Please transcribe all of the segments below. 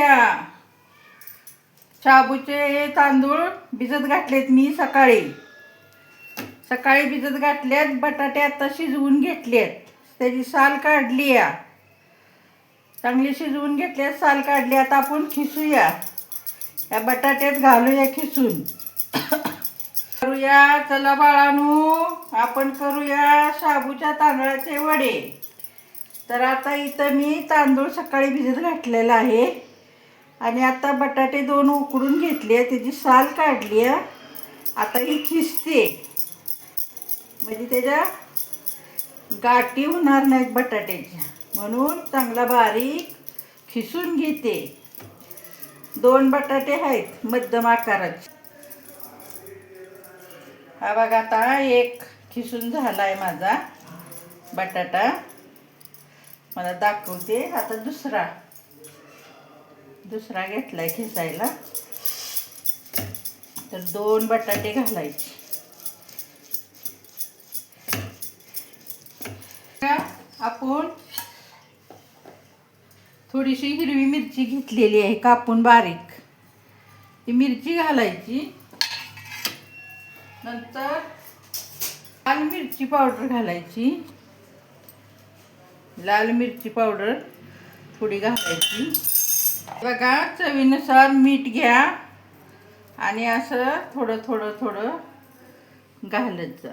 घ्या. शाबूचे तांदूळ भिजत घातलेत मी सकाळी. सकाळी भिजत घातल्यात बटाटे आता शिजवून घेतलेत. त्याची साल काढली या चांगली शिजवून घेतल्यात साल काढली. आता आपण खिसूया. या बटाट्यात घालूया खिसून. करूया. चला बाळानू आपण करूया शाबूच्या तांदळाचे वडे. तर आता इथं मी तांदूळ सकाळी भिजत घातलेला आहे. आणि आता बटाटे दोन उकडून घेतले त्याची साल काढली आहे. आता ही खिसते. म्हणजे त्याच्या गाठी होणार नाहीत बटाट्याच्या. म्हणून चांगला बारीक खिसून घेते. दोन बटाटे आहेत मध्यम आकाराचे. हा बघा आता एक खिसून झाला आहे माझा बटाटा. मला दाखवते. आता दुसरा. दुसरा घेतला आहे खेचायला तर दोन बटाटे घालायचे. आपण थोडीशी हिरवी मिरची घेतलेली आहे कापून बारीक. ती मिरची घालायची. नंतर लाल मिरची पावडर घालायची. लाल मिरची पावडर थोडी घालायची. बघा चवीनुसार मीठ घ्या आणि असं थोडं थोडं थोडं घालत जा.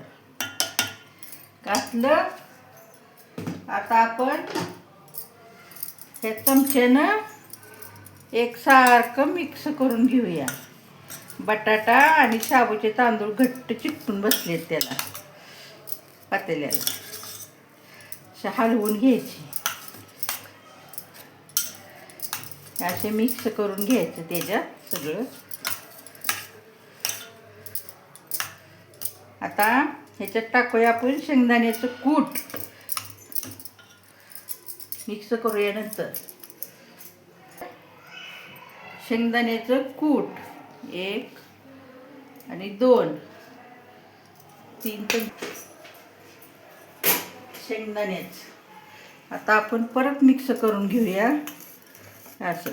घातलं आता आपण हे चमच्यानं एकसारखं मिक्स करून घेऊया. बटाटा आणि शाबूचे तांदूळ घट्ट चिकटून बसलेत त्याला पातेल्याला. हलवून घ्यायची. असे मिक्स करून घ्यायचं त्याच्यात सगळं. आता ह्याच्यात टाकूया आपण शेंगदाण्याचं कूट. मिक्स करूया नंतर. शेंगदाण्याचं कूट. एक आणि दोन. तीन चम शेंगदाण्याचं. आता आपण परत मिक्स करून घेऊया. असं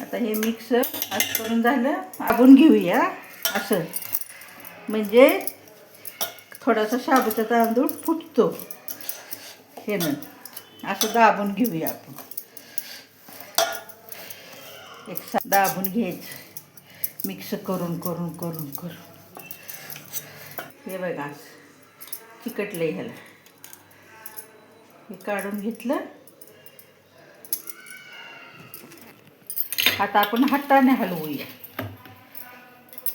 आता हे मिक्स असं करून झालं. दाबून घेऊया. असं. म्हणजे थोडासा शाबूचा तांदूळ फुटतो. हे ना असं दाबून घेऊया आपण. एक सा दाबून घ्यायचं. मिक्स करून करून करून करून. हे बघा. असं चिकटलं ह्याला हे काढून घेतलं. आता आपण हाताने हलवूया.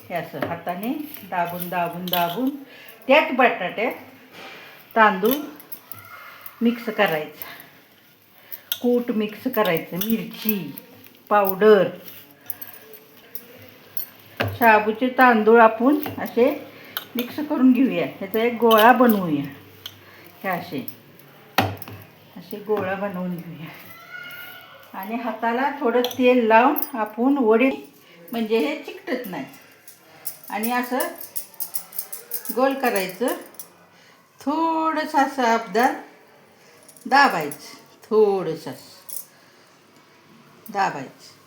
हे असं हाताने दाबून दाबून दाबून. त्यात बटाट्यात तांदूळ मिक्स करायचा. कूट मिक्स करायचं. मिरची पावडर. शाबूचे तांदूळ आपण असे मिक्स करून घेऊया. ह्याचा एक गोळा बनवूया. हे असे. असे गोळा बनवून घेऊया. आणि हाताला थोडं तेल लावून आपण वडे म्हणजे हे चिकटत नाही. आणि असं गोल करायचं. थोडंसं असं अपदार दाबायचं. थोडंसं दाबायचं.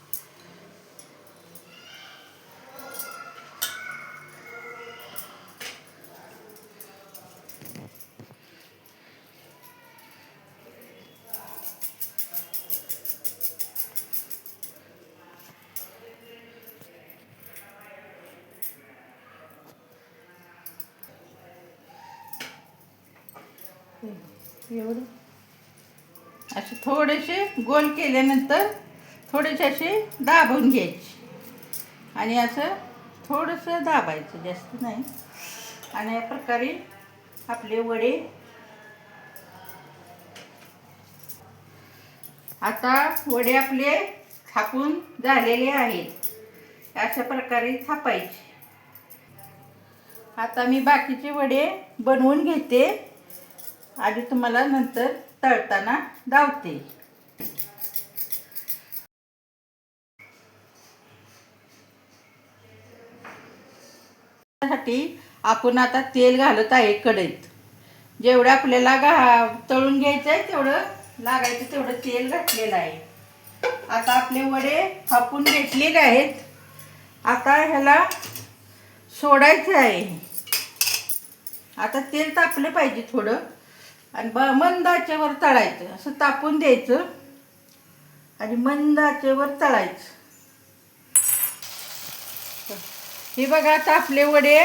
एवढं? असे थोडेसे गोल केल्यानंतर थोडेसे असे दाबून घ्यायचे. आणि असं थोडंसं दाबायचं जास्त नाही. आणि या प्रकारे आपले वडे आता वडे आपले थापून झालेले आहेत. अशा प्रकारे थापायचे. आता मी बाकीचे वडे बनवून घेते. आधी तुम्हाला नंतर तळताना दावते. साठी आपण आता तेल घालत आहे कढईत. जेवढं आपल्याला तळून घ्यायचं आहे तेवढं लागायचं तेवढं तेल घातलेलं आहे. आता आपले वडे हापून घेतलेले आहेत. आता ह्याला सोडायचं आहे. आता तेल तापलं पाहिजे थोडं. आणि ब मंद आचेवर तळायचं. असं तापून द्यायचं आणि मंद आचेवर तळायचं. हे बघा आता आपले वडे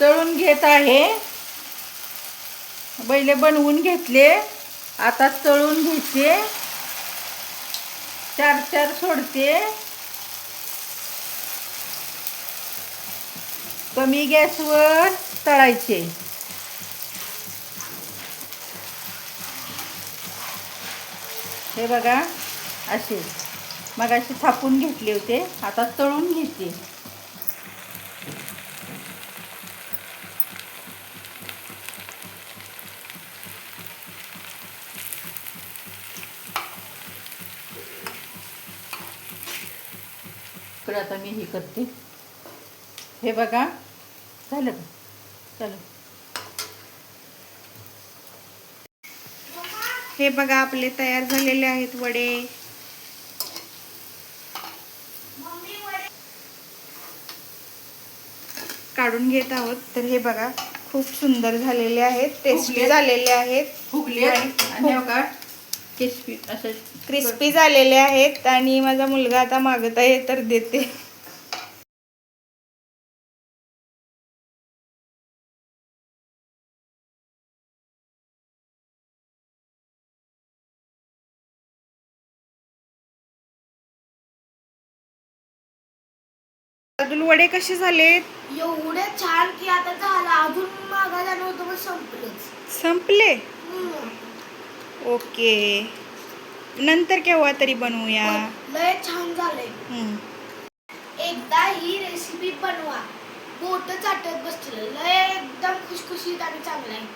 तळून घेत आहे. बैले बनवून घेतले. आता तळून घ्यायचे. चार चार सोडते. कमी गॅसवर तळायचे. हे बघा असे मग असे थापून घेतले होते आता तळून घेते. इकडे आता मी हे करते. हे बघा झालं का? चला हे बघा आपले तयार झालेले आहेत वडे. काढून घेत आहोत. तर हे बघा खूप सुंदर झालेले आहेत टेस्टी. झालेले आहेत. फुगले क्रिस्पी झालेले आहेत. आणि माझा मुलगा आता मागत आहे तर देते. अजून वडे कसे झालेत? एवढे छान की आता झालं. अजून मागा जाणं होतं पण संपलंच. संपले? हम्म. ओके. नंतर केव्हा तरी बनवूया? पण लय छान झालंय. हम्म. एकदा ही रेसिपी बनवा. बोट चाटत बसतील लय एकदम खुशखुशीत आणि चांगलं आहे.